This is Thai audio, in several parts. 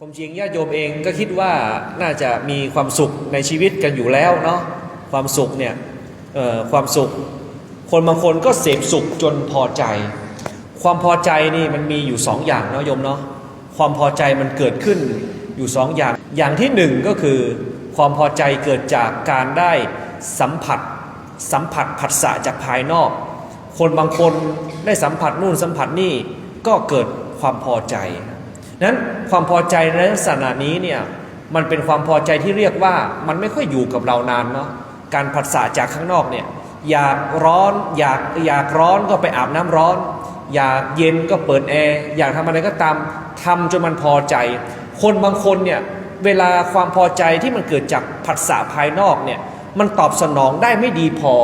ความจริงญาติโยมเองก็คิดว่าน่าจะมีความสุขในชีวิตกันอยู่แล้วเนาะความสุขเนี่ยความสุข คนบางคนก็เสพสุขจนพอใจ ความพอใจนี่มันมีอยู่สองอย่างเนาะโยมเนาะความพอใจมันเกิดขึ้นอยู่สองอย่าง อย่างที่หนึ่งก็คือความพอใจเกิดจากการได้สัมผัส สัมผัสผัสสะจากภายนอก คนบางคนได้สัมผัสนู่นสัมผัสนี่ก็เกิดความพอใจ นั้นความพอใจในลักษณะนี้เนี่ยมันเป็นความพอใจที่เรียกว่ามันไม่ค่อยอยู่กับเรานานเนาะการผัสสะจากข้างนอกเนี่ยอยากร้อนอยากอยากร้อนก็ไปอาบน้ำร้อน อยากเย็นก็เปิดแอร์อยากทำอะไรก็ตามทำจนมันพอใจ คนบางคนเนี่ยเวลาความพอใจที่มันเกิดจากผัสสะภายนอกเนี่ยมันตอบสนองได้ไม่ดีพอ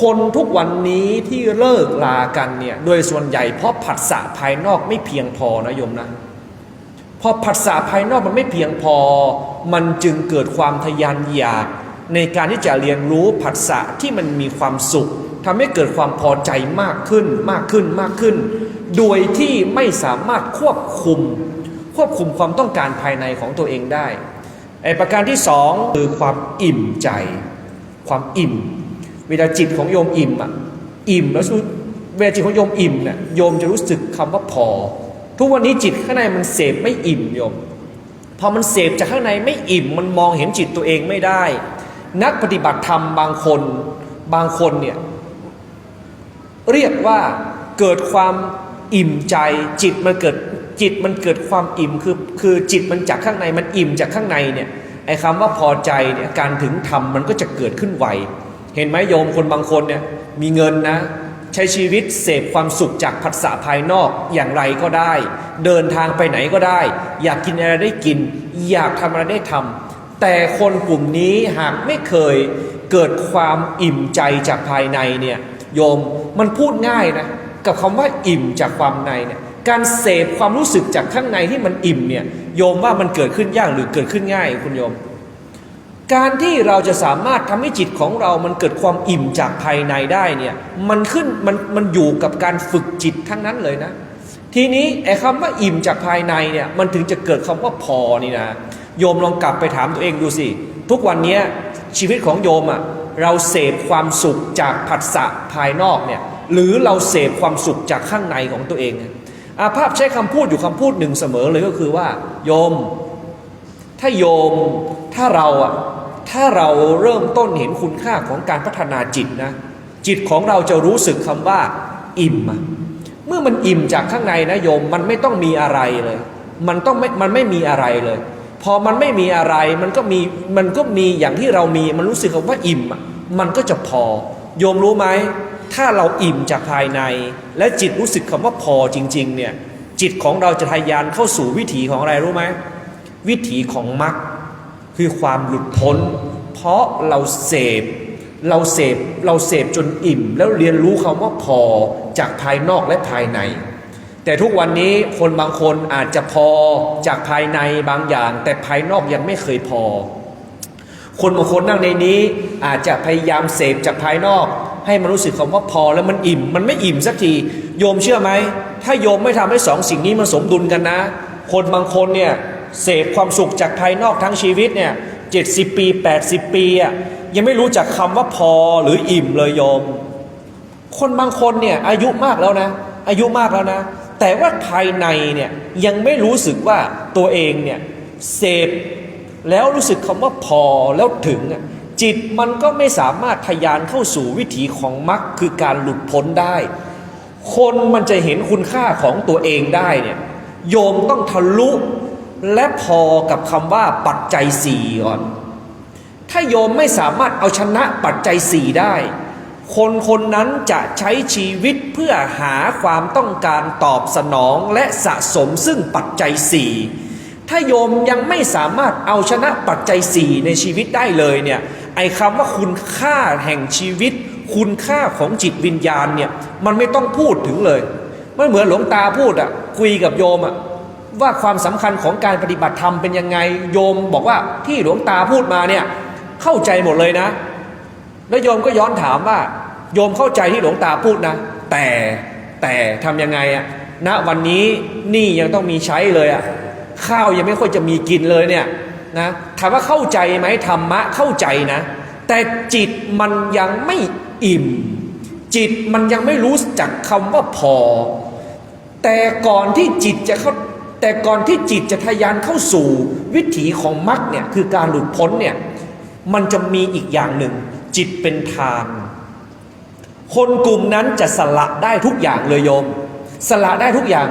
คนทุกวันนี้ที่เลิกลากันเนี่ยโดยส่วนใหญ่เพราะผัสสะภายนอกไม่เพียงพอนะโยมนะ พอผัสสะภายนอกมันไม่เพียงพอ มันจึงเกิดความทะยานอยาก ในการที่จะเรียนรู้ผัสสะที่มันมีความสุขทำให้เกิดความพอใจมากขึ้นมากขึ้นมากขึ้น โดยที่ไม่สามารถควบคุม ควบคุมความต้องการภายในของตัวเองได้ไอ้ประการที่สองคือความอิ่มใจ ความอิ่ม เวลาจิตของโยมอิ่มอะอิ่มแล้วเวลาจิตของโยมอิ่มเนี่ยโยมจะรู้สึกคำว่าพอ ทุกวันนี้จิตข้างในมันเสพไม่อิ่มโยมพอมันเสพจากข้างในไม่อิ่มมันมองเห็นจิตตัวเองไม่ได้ นักปฏิบัติธรรมบางคนบางคนเนี่ยเรียกว่าเกิดความอิ่มใจ จิตมันเกิดจิตมันเกิดความอิ่มคือคือจิตมันจากข้างในมันอิ่มจากข้างในเนี่ยไอ้คำว่าพอใจเนี่ยการถึงธรรมมันก็จะเกิดขึ้นไวเห็นไหมโยมคนบางคนเนี่ยมีเงินนะ ใช้ชีวิตเสพความสุขจากผัสสะภายนอกอย่างไรก็ได้ เดินทางไปไหนก็ได้ อยากกินอะไรได้กิน อยากทำอะไรได้ทำแต่คนกลุ่มนี้หากไม่เคยเกิดความอิ่มใจจากภายในเนี่ยโยมมันพูดง่ายนะกับคำว่าอิ่มจากความในเนี่ยการเสพความรู้สึกจากข้างในที่มันอิ่มเนี่ยโยมว่ามันเกิดขึ้นยากหรือเกิดขึ้นง่ายคุณโยม การที่เราจะสามารถทำให้จิตของเรามันเกิดความอิ่มจากภายในได้เนี่ยมันขึ้นมันมันอยู่กับการฝึกจิตทั้งนั้นเลยนะ ทีนี้ไอ้คำว่าอิ่มจากภายในเนี่ยมันถึงจะเกิดคำว่าพอนี่นะโยมลองกลับไปถามตัวเองดูสิ ทุกวันนี้ชีวิตของโยมอะ่ะเราเสพความสุขจากผัสสะภายนอกเนี่ยหรือเราเสพความสุขจากข้างในของตัวเองอาภาพใช้คำพูดอยู่คำพูดหนึ่งเสมอเลยก็คือว่า โยม ถ้าโยมถ้าเราอะ ถ้าเราเริ่มต้นเห็นคุณค่าของการพัฒนาจิตนะ จิตของเราจะรู้สึกคำว่า อิ่ม เมื่อมันอิ่มจากข้างในนะโยมมันไม่ต้องมีอะไรเลย มันต้องไม่มันไม่มีอะไรเลย พอมันไม่มีอะไรมันก็มีมันก็มีอย่างที่เรามีมันรู้สึกคำว่าอิ่มมันก็จะพอ โยมรู้ไหมถ้าเราอิ่มจากภายใน และจิตรู้สึกคำว่าพอจริง ๆ เนี่ยจิตของเราจะทะยานเข้าสู่วิถีของอะไรรู้ไหมวิถีของมรรค คือความหลุดพ้น เพราะเราเสพ เราเสพเราเสพจนอิ่ม แล้วเรียนรู้คำว่าพอจากภายนอกและภายใน แต่ทุกวันนี้คนบางคนอาจจะพอจากภายในบางอย่าง แต่ภายนอกยังไม่เคยพอ คนบางคนนั่งในนี้อาจจะพยายามเสพจากภายนอกให้มันรู้สึกคำว่าพอแล้วมันอิ่ม มันไม่อิ่มสักทีโยมเชื่อไหม ถ้าโยมไม่ทำให้สองสิ่งนี้มันสมดุลกันนะ คนบางคนเนี่ย เสพความสุขจากภายนอกทั้งชีวิตเนี่ยเจ็ดสิบปี 80 ปีอะยังไม่รู้จักคำว่าพอหรืออิ่มเลยโยม คนบางคนเนี่ยอายุมากแล้วนะ อายุมากแล้วนะ แต่ว่าภายในเนี่ยยังไม่รู้สึกว่าตัวเองเนี่ยเสพแล้วรู้สึกคำว่าพอแล้วถึง จิตมันก็ไม่สามารถทะยานเข้าสู่วิถีของมรรคคือการหลุดพ้นได้ คนมันจะเห็นคุณค่าของตัวเองได้เนี่ยโยมต้องทะลุ และพอกับคำว่าปัจจัยสี่ก่อน ถ้าโยมไม่สามารถเอาชนะปัจจัยสี่ได้ คนคนนั้นจะใช้ชีวิตเพื่อหาความต้องการตอบสนองและสะสมซึ่งปัจจัยสี่ถ้าโยมยังไม่สามารถเอาชนะปัจจัยสี่ในชีวิตได้เลยเนี่ยไอ้คำว่าคุณค่าแห่งชีวิต คุณค่าของจิตวิญญาณเนี่ยมันไม่ต้องพูดถึงเลย มันเหมือนหลวงตาพูดอะคุยกับโยมอะ ว่าความสำคัญของการปฏิบัติธรรมเป็นยังไงโยมบอกว่าที่หลวงตาพูดมาเนี่ยเข้าใจหมดเลยนะ แล้วโยมก็ย้อนถามว่า โยมเข้าใจที่หลวงตาพูดนะ แต่แต่ทำยังไงอะณวันนี้นี่ยังต้องมีใช้เลยอะข้าวยังไม่ค่อยจะมีกินเลยเนี่ยนะถามว่าเข้าใจไหมธรรมะเข้าใจนะ แต่จิตมันยังไม่อิ่ม จิตมันยังไม่รู้จักคำว่าพอ แต่ก่อนที่จิตจะเข้า แต่ก่อนที่จิตจะทะยานเข้าสู่วิถีของมรรคเนี่ยคือการหลุดพ้นเนี่ยมันจะมีอีกอย่างหนึ่ง จิตเป็นทาน คนกลุ่มนั้นจะสละได้ทุกอย่างเลยโยม สละได้ทุกอย่าง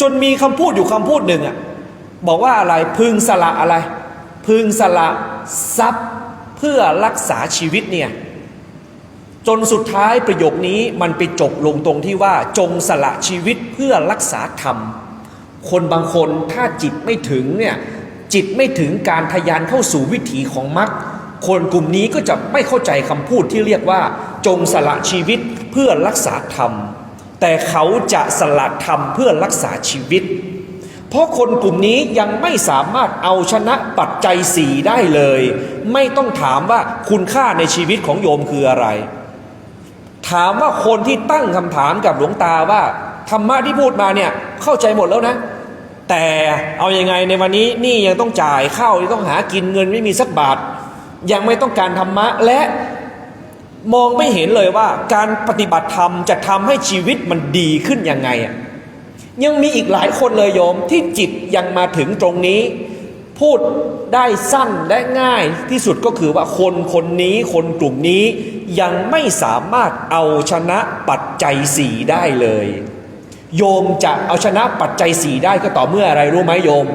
จนมีคำพูดอยู่คำพูดหนึ่งอะบอกว่าอะไรพึงสละอะไร พึงสละทรัพย์เพื่อรักษาชีวิตเนี่ยจนสุดท้ายประโยคนี้มันไปจบลงตรงที่ว่าจงสละชีวิตเพื่อรักษาธรรม คนบางคนถ้าจิตไม่ถึงเนี่ยจิตไม่ถึงการทะยานเข้าสู่วิถีของมรรคคนกลุ่มนี้ก็จะไม่เข้าใจคำพูดที่เรียกว่า จงสละชีวิตเพื่อรักษาธรรม แต่เขาจะสละธรรมเพื่อรักษาชีวิต เพราะคนกลุ่มนี้ยังไม่สามารถเอาชนะปัจจัยสี่ได้เลย ไม่ต้องถามว่าคุณค่าในชีวิตของโยมคืออะไร ถามว่าคนที่ตั้งคำถามกับหลวงตาว่าธรรมะที่พูดมาเนี่ยเข้าใจหมดแล้วนะ แต่เอาอยัางไงในวันนี้นี่ยังต้องจ่ายข้าวยังต้องหากินเงินไม่มีสักบาท ยังไม่ต้องการธรรมะและมองไม่เห็นเลยว่าการปฏิบัติธรรมจะทำให้ชีวิตมันดีขึ้นยังไงอะยังมีอีกหลายคนเลยโยมที่จิตยังมาถึงตรงนี้ พูดได้สั้นและง่ายที่สุดก็คือว่าคนคนนี้คนกลุ่มนี้ยังไม่สามารถเอาชนะปัจจัยสี่ได้เลย โยมจะเอาชนะปัจจัยสี่ได้ก็ต่อเมื่ออะไรรู้ไหมโยม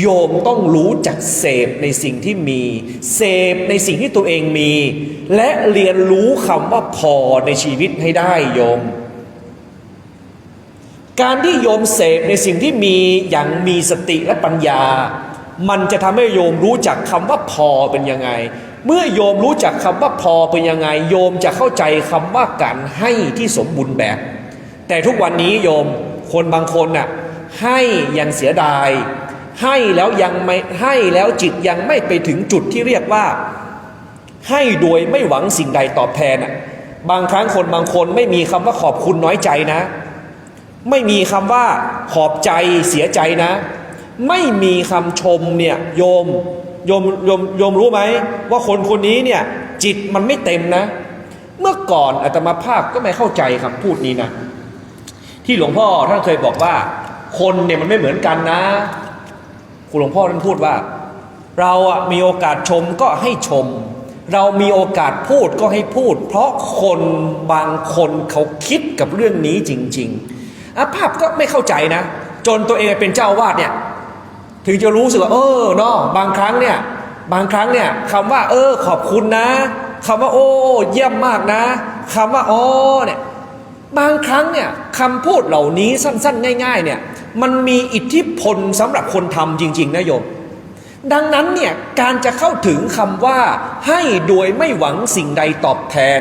โยมต้องรู้จักเสพในสิ่งที่มี เสพในสิ่งที่ตัวเองมี และเรียนรู้คำว่าพอในชีวิตให้ได้โยม การที่โยมเสพในสิ่งที่มีอย่างมีสติและปัญญา มันจะทำให้โยมรู้จักคำว่าพอเป็นยังไง เมื่อโยมรู้จักคำว่าพอเป็นยังไง โยมจะเข้าใจคำว่าการให้ที่สมบูรณ์แบบ แต่ทุกวันนี้โยมคนบางคนน่ะให้ยังเสียดาย ให้แล้วยังไม่ให้แล้วจิตยังไม่ไปถึงจุดที่เรียกว่า ให้โดยไม่หวังสิ่งใดตอบแทนน่ะบางครั้งคนบางคนไม่มีคำว่าขอบคุณน้อยใจนะ ไม่มีคำว่าขอบใจเสียใจนะ ไม่มีคำชมเนี่ยโยมโยมโยมโยมรู้ไหมว่าคนคนนี้เนี่ยจิตมันไม่เต็มนะ เมื่อก่อนอาตมาภาพก็ไม่เข้าใจคำพูดนี้นะ ที่หลวงพ่อท่านเคยบอกว่า คนเนี่ยมันไม่เหมือนกันนะคุณหลวงพ่อท่านพูดว่า เราอะมีโอกาสชมก็ให้ชม เรามีโอกาสพูดก็ให้พูด เพราะคนบางคนเขาคิดกับเรื่องนี้จริงๆอาภาพก็ไม่เข้าใจนะ จนตัวเองเป็นเจ้าวาดเนี่ยถึงจะรู้สึกว่าเออเนาะบางครั้งเนี่ยบางครั้งเนี่ยคำว่า เออ ขอบคุณนะคำว่า โอ้ เยี่ยมมากนะคำว่าอ๋อเนี่ย บางครั้งเนี่ยคำพูดเหล่านี้สั้นๆ ง่าย ๆ เนี่ยมันมีอิทธิพลสำหรับคนทำจริง ๆนะโยม ดังนั้นเนี่ยการจะเข้าถึงคำว่า ให้โดยไม่หวังสิ่งใดตอบแทน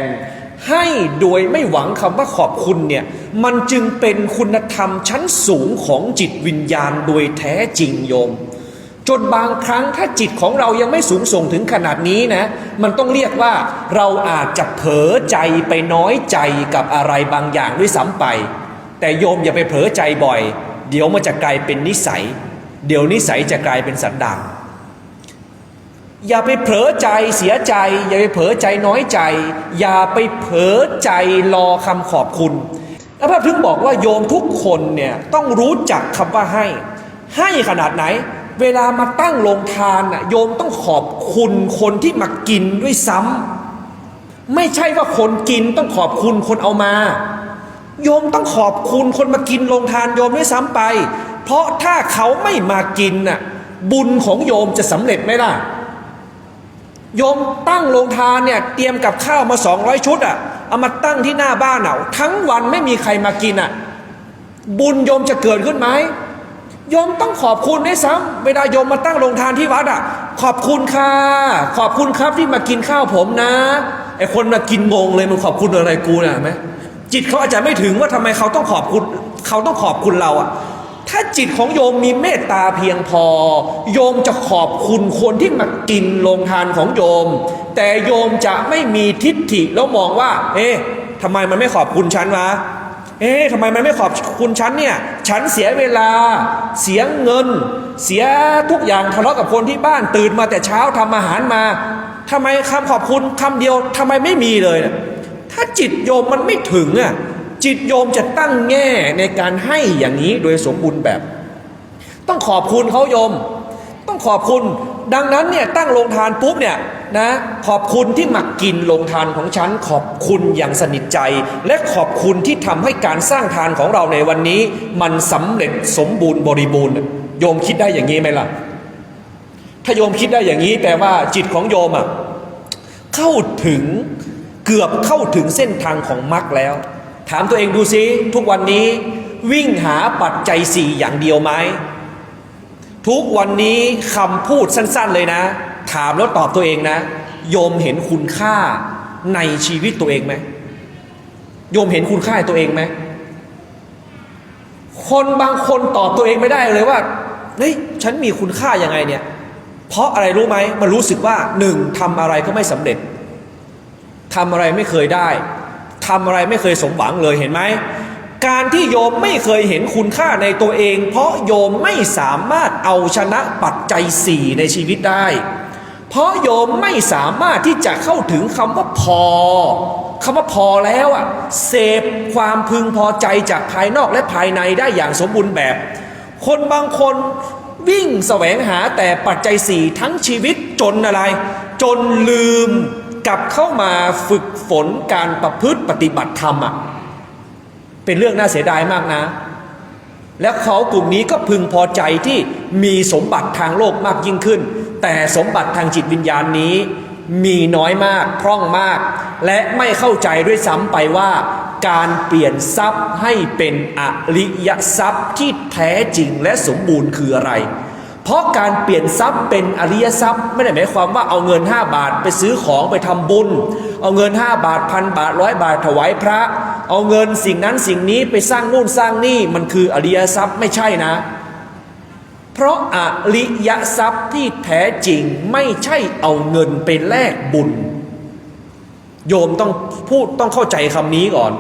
ให้โดยไม่หวังคำว่าขอบคุณเนี่ยมันจึงเป็นคุณธรรมชั้นสูงของจิตวิญญาณโดยแท้จริงโยม จนบางครั้งถ้าจิตของเรายังไม่สูงส่งถึงขนาดนี้นะ มันต้องเรียกว่าเราอาจจะเผลอใจไปน้อยใจกับอะไรบางอย่างด้วยซ้ำไป แต่โยมอย่าไปเผลอใจบ่อย เดี๋ยวมันจะกลายเป็นนิสัย เดี๋ยวนิสัยจะกลายเป็นสันดานอย่าไปเผลอใจเสียใจ อย่าไปเผลอใจน้อยใจ อย่าไปเผลอใจรอคำขอบคุณแล้วพระถึงบอกว่าโยมทุกคนเนี่ยต้องรู้จักคำว่าให้ ให้ขนาดไหน เวลามาตั้งโรงทานน่ะโยมต้องขอบคุณคนที่มากินด้วยซ้ำไม่ใช่ว่าคนกินต้องขอบคุณคนเอามา โยมต้องขอบคุณคนมากินโรงทานโยมด้วยซ้ำไป เพราะถ้าเขาไม่มากินน่ะบุญของโยมจะสำเร็จไหมล่ะโยมตั้งโรงทานเนี่ยเตรียมกับข้าวมา 200 ชุดอะเอามาตั้งที่หน้าบ้านเอาทั้งวันไม่มีใครมากินอะบุญโยมจะเกิดขึ้นไหม โยมต้องขอบคุณด้วยซ้ำเวลาโยมมาตั้งโรงทานที่วัดอะ ขอบคุณค่ะ ขอบคุณครับที่มากินข้าวผมนะไอคนมากินงงเลยมันขอบคุณอะไรกูเนี่ยไหมจิตเขาอาจจะไม่ถึงว่าทำไมเขาต้องขอบคุณเขาต้องขอบคุณเราอะถ้าจิตของโยมมีเมตตาเพียงพอ โยมจะขอบคุณคนที่มากินโรงทานของโยม แต่โยมจะไม่มีทิฏฐิแล้วมองว่า เอ๊ะทำไมมันไม่ขอบคุณฉันวะเอ๊ะทำไมมันไม่ขอบคุณฉันเนี่ย ฉันเสียเวลา เสียเงิน เสียทุกอย่างทะเลาะกับคนที่บ้านตื่นมาแต่เช้าทำอาหารมาทำไมคำขอบคุณคำเดียวทำไมไม่มีเลยนะถ้าจิตโยมมันไม่ถึงอะจิตโยมจะตั้งแง่ในการให้อย่างนี้โดยสมบูรณ์แบบ ต้องขอบคุณเขาโยม ต้องขอบคุณ ดังนั้นเนี่ยตั้งโรงทานปุ๊บเนี่ย นะขอบคุณที่หมากินโรงทานของฉัน ขอบคุณอย่างสนิทใจ และขอบคุณที่ทำให้การสร้างทานของเราในวันนี้ มันสำเร็จสมบูรณ์บริบูรณ์ โยมคิดได้อย่างนี้ไหมล่ะ ถ้าโยมคิดได้อย่างนี้แปลว่าจิตของโยมอะเข้าถึงเกือบเข้าถึงเส้นทางของมรรคแล้ว ถามตัวเองดูซิทุกวันนี้วิ่งหาปัจจัยสี่อย่างเดียวไหมทุกวันนี้คำพูดสั้น ๆ เลยนะ ถามแล้วตอบตัวเองนะ โยมเห็นคุณค่าในชีวิตตัวเองไหมโยมเห็นคุณค่าในตัวเองไหมคนบางคนตอบตัวเองไม่ได้เลยว่าเฮ้ยฉันมีคุณค่ายังไงเนี่ย เพราะอะไรรู้ไหมมันรู้สึกว่าหนึ่งทำอะไรก็ไม่สำเร็จทำอะไรไม่เคยได้ทำอะไรไม่เคยสมหวังเลยเห็นไหมการที่โยมไม่เคยเห็นคุณค่าในตัวเอง เพราะโยมไม่สามารถเอาชนะปัจจัยสี่ในชีวิตได้ เพราะโยมไม่สามารถที่จะเข้าถึงคำว่าพอคำว่าพอแล้วอะเสพความพึงพอใจจากภายนอกและภายในได้อย่างสมบูรณ์แบบ คนบางคนวิ่งแสวงหาแต่ปัจจัยสี่ทั้งชีวิตจนอะไร จนลืมกลับเข้ามาฝึกฝนการประพฤติปฏิบัติธรรมอะเป็นเรื่องน่าเสียดายมากนะ และเขากลุ่มนี้ก็พึงพอใจที่มีสมบัติทางโลกมากยิ่งขึ้น แต่สมบัติทางจิตวิญญาณนี้ มีน้อยมากพร่องมาก และไม่เข้าใจด้วยซ้ำไปว่า การเปลี่ยนทรัพย์ให้เป็นอริยทรัพย์ที่แท้จริงและสมบูรณ์คืออะไร เพราะการเปลี่ยนทรัพย์เป็นอริยทรัพย์ไม่ได้หมายความว่าเอาเงิน 5 บาทไปซื้อของไปทำบุญ เอาเงิน 5 บาทพันบาทร้อยบาทถวายพระ เอาเงินสิ่งนั้นสิ่งนี้ไปสร้างนู่นสร้างนี่มันคืออริยทรัพย์ไม่ใช่นะ เพราะอริยทรัพย์ที่แท้จริงไม่ใช่เอาเงินไปแลกบุญ โยมต้องพูดต้องเข้าใจคำนี้ก่อน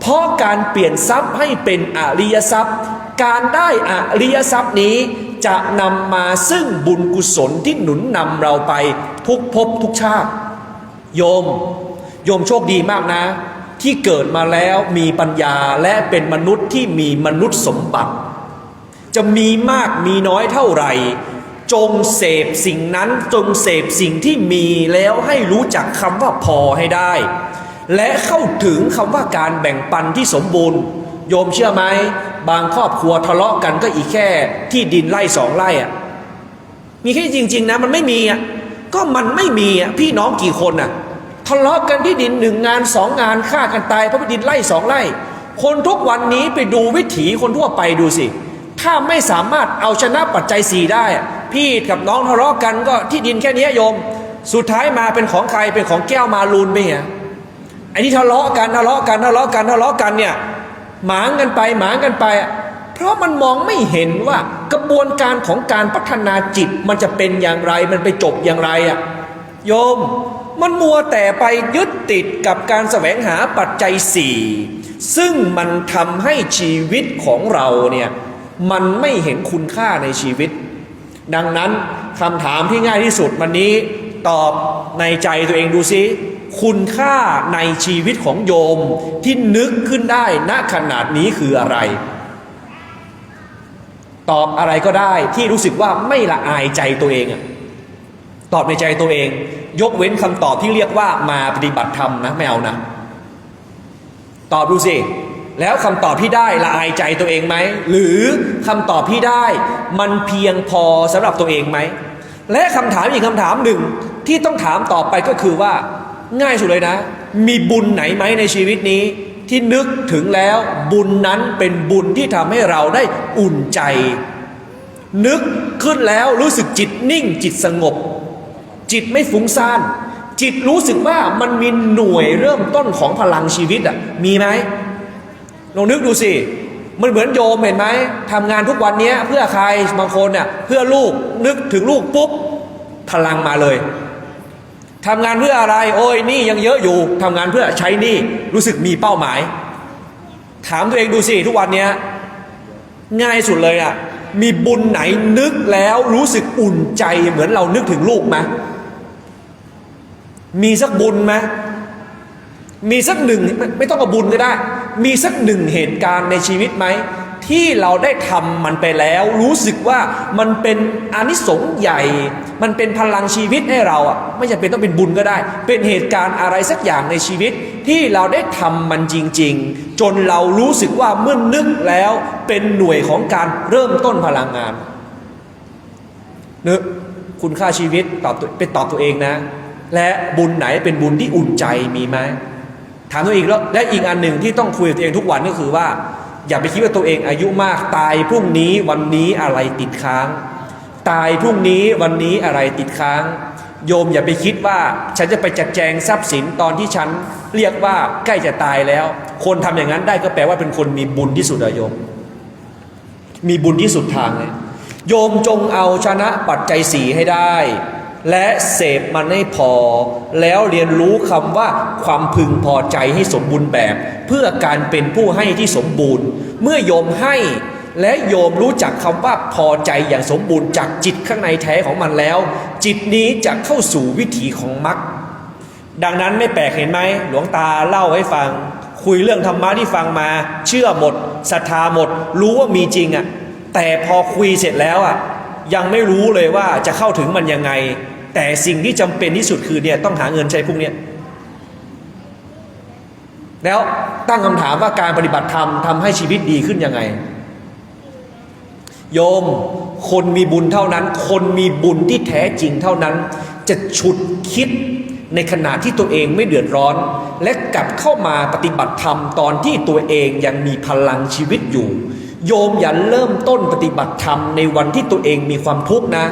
เพราะการเปลี่ยนทรัพย์ให้เป็นอริยทรัพย์ การได้อริยทรัพย์นี้จะนำมาซึ่งบุญกุศลที่หนุนนำเราไปทุกภพทุกชาติ โยม โยมโชคดีมากนะ ที่เกิดมาแล้วมีปัญญาและเป็นมนุษย์ที่มีมนุษย์สมบัติ จะมีมากมีน้อยเท่าไหร่ จงเสพสิ่งนั้นจงเสพสิ่งที่มีแล้วให้รู้จักคำว่าพอให้ได้ และเข้าถึงคำว่าการแบ่งปันที่สมบูรณ์ โยมเชื่อไหม บางครอบครัวทะเลาะกันก็อีกแค่ที่ดินไร่สองไร่อะมีแค่จริง ๆ นะมันไม่มีอะก็มันไม่มีอะพี่น้องกี่คนอะ ทะเลาะกันที่ดินหนึ่งงานสองงานฆ่ากันตายเพราะดินไร่สองไร่คนทุกวันนี้ไปดูวิถีคนทั่วไปดูสิ ถ้าไม่สามารถเอาชนะปัจจัยสี่ได้ พี่กับน้องทะเลาะกันก็ที่ดินแค่นี้โยม สุดท้ายมาเป็นของใครเป็นของแก้วมาลูนไปอะไอ้ที่ทะเลาะกันทะเลาะกันทะเลาะกันทะเลาะกันเนี่ยหมางกันไปหมางกันไปอะเพราะมันมองไม่เห็นว่ากระบวนการของการพัฒนาจิตมันจะเป็นอย่างไรมันไปจบอย่างไรอะโยม มันมัวแต่ไปยึดติดกับการแสวงหาปัจจัยสี่ซึ่งมันทำให้ชีวิตของเราเนี่ยมันไม่เห็นคุณค่าในชีวิต ดังนั้นคำถามที่ง่ายที่สุดวันนี้ตอบในใจตัวเองดูซิ คุณค่าในชีวิตของโยมที่นึกขึ้นได้ณขนาดนี้คืออะไร ตอบอะไรก็ได้ที่รู้สึกว่าไม่ละอายใจตัวเอง ตอบในใจตัวเอง ยกเว้นคำตอบที่เรียกว่ามาปฏิบัติธรรมนะไม่เอานะ ตอบดูสิแล้วคำตอบที่ได้ละอายใจตัวเองไหม หรือคำตอบที่ได้มันเพียงพอสำหรับตัวเองไหม และคำถามอีกคำถามหนึ่งที่ต้องถามต่อไปก็คือว่า ง่ายสุดเลยนะ มีบุญไหนไหมในชีวิตนี้ ที่นึกถึงแล้วบุญนั้นเป็นบุญที่ทำให้เราได้อุ่นใจ นึกขึ้นแล้วรู้สึกจิตนิ่งจิตสงบ จิตไม่ฟุ้งซ่าน จิตรู้สึกว่ามันมีหน่วยเริ่มต้นของพลังชีวิตอะมีไหมลองนึกดูสิมันเหมือนโยมเห็นไหมทำงานทุกวันนี้เพื่อใครบางคนเนี่ยเพื่อลูกนึกถึงลูกปุ๊บพลังมาเลยทำงานเพื่ออะไรโอ้ยนี่ยังเยอะอยู่ทำงานเพื่อใช้นี่รู้สึกมีเป้าหมาย ถามตัวเองดูสิทุกวันนี้ง่ายสุดเลยอะ มีบุญไหนนึกแล้วรู้สึกอุ่นใจเหมือนเรานึกถึงลูกไหมมีสักบุญไหมมีสักหนึ่งไม่ต้องเอาบุญก็ได้ มีสักหนึ่งเหตุการณ์ในชีวิตไหม ที่เราได้ทำมันไปแล้ว รู้สึกว่ามันเป็นอนิสงส์ใหญ่ มันเป็นพลังชีวิตให้เราอะไม่จำเป็นต้องเป็นบุญก็ได้ เป็นเหตุการณ์อะไรสักอย่างในชีวิต ที่เราได้ทำมันจริง ๆ จนเรารู้สึกว่าเมื่อนึกแล้วเป็นหน่วยของการเริ่มต้นพลังงานนึกคุณค่าชีวิตตอบเป็นตอบตัวเองนะ และบุญไหนเป็นบุญที่อุ่นใจมีไหมถามตัวเองแล้วและอีกอันหนึ่งที่ต้องคุยกับตัวเองทุกวันก็คือว่า อย่าไปคิดว่าตัวเองอายุมากตายพรุ่งนี้วันนี้อะไรติดค้าง ตายพรุ่งนี้วันนี้อะไรติดค้าง โยมอย่าไปคิดว่าฉันจะไปจัดแจงทรัพย์สินตอนที่ฉันเรียกว่าใกล้จะตายแล้ว คนทำอย่างนั้นได้ก็แปลว่าเป็นคนมีบุญที่สุดอะโยม มีบุญที่สุดทางเลยโยมจงเอาชนะปัจจัยสีให้ได้ และเสพมันให้พอ แล้วเรียนรู้คำว่าความพึงพอใจให้สมบูรณ์แบบ เพื่อการเป็นผู้ให้ที่สมบูรณ์ เมื่อโยมให้และโยมรู้จักคำว่าพอใจอย่างสมบูรณ์จากจิตข้างในแท้ของมันแล้ว จิตนี้จะเข้าสู่วิถีของมรรคดังนั้นไม่แปลกเห็นไหมหลวงตาเล่าให้ฟัง คุยเรื่องธรรมะที่ฟังมา เชื่อหมดศรัทธาหมด รู้ว่ามีจริงอะ่ะแต่พอคุยเสร็จแล้วอะ่ะ ยังไม่รู้เลยว่าจะเข้าถึงมันยังไง แต่สิ่งที่จำเป็นที่สุดคือเนี่ยต้องหาเงินใช้พวกเนี้ยแล้วตั้งคำถามว่าการปฏิบัติธรรมทำให้ชีวิตดีขึ้นยังไง โยมคนมีบุญเท่านั้น คนมีบุญที่แท้จริงเท่านั้น จะฉุดคิดในขณะที่ตัวเองไม่เดือดร้อน และกลับเข้ามาปฏิบัติธรรมตอนที่ตัวเองยังมีพลังชีวิตอยู่ โยมอย่าเริ่มต้นปฏิบัติธรรมในวันที่ตัวเองมีความทุกข์นะ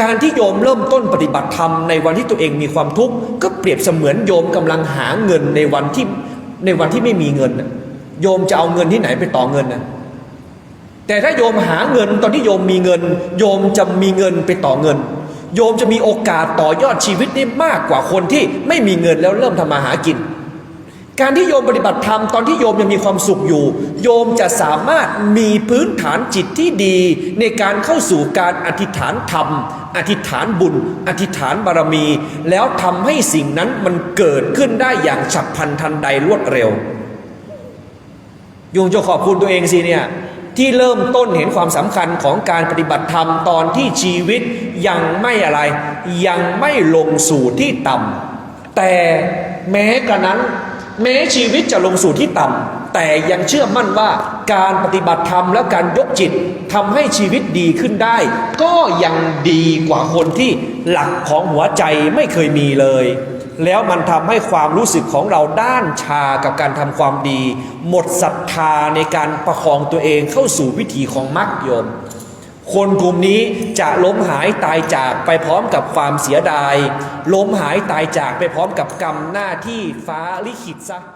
การที่โยมเริ่มต้นปฏิบัติธรรมในวันที่ตัวเองมีความทุกข์ก็เปรียบเสมือนโยมกำลังหาเงินในวันที่ในวันที่ไม่มีเงิน โยมจะเอาเงินที่ไหนไปต่อเงินนะแต่ถ้าโยมหาเงินตอนที่โยมมีเงิน โยมจะมีเงินไปต่อเงิน โยมจะมีโอกาสต่อยอดชีวิตได้มากกว่าคนที่ไม่มีเงินแล้วเริ่มทำมาหากิน การที่โยมปฏิบัติธรรมตอนที่โยมยังมีความสุขอยู่ โยมจะสามารถมีพื้นฐานจิตที่ดี ในการเข้าสู่การอธิษฐานธรรม อธิษฐานบุญ อธิษฐานบารมี แล้วทำให้สิ่งนั้นมันเกิดขึ้นได้อย่างฉับพลันทันใดรวดเร็วโยมจะขอบคุณตัวเองสิเนี่ยที่เริ่มต้นเห็นความสำคัญของการปฏิบัติธรรมตอนที่ชีวิตยังไม่อะไร ยังไม่ลงสู่ที่ต่ำแต่แม้กระนั้น แม้ชีวิตจะลงสู่ที่ต่ำแต่ยังเชื่อมั่นว่าการปฏิบัติธรรมและการยกจิตทำให้ชีวิตดีขึ้นได้ ก็ยังดีกว่าคนที่หลักของหัวใจไม่เคยมีเลย แล้วมันทำให้ความรู้สึกของเราด้านชากับการทำความดี หมดศรัทธาในการประคองตัวเองเข้าสู่วิถีของมรรคโยม คนกลุ่มนี้จะล้มหายตายจากไปพร้อมกับความเสียดาย ล้มหายตายจากไปพร้อมกับกรรมหน้าที่ฟ้าลิขิตซะ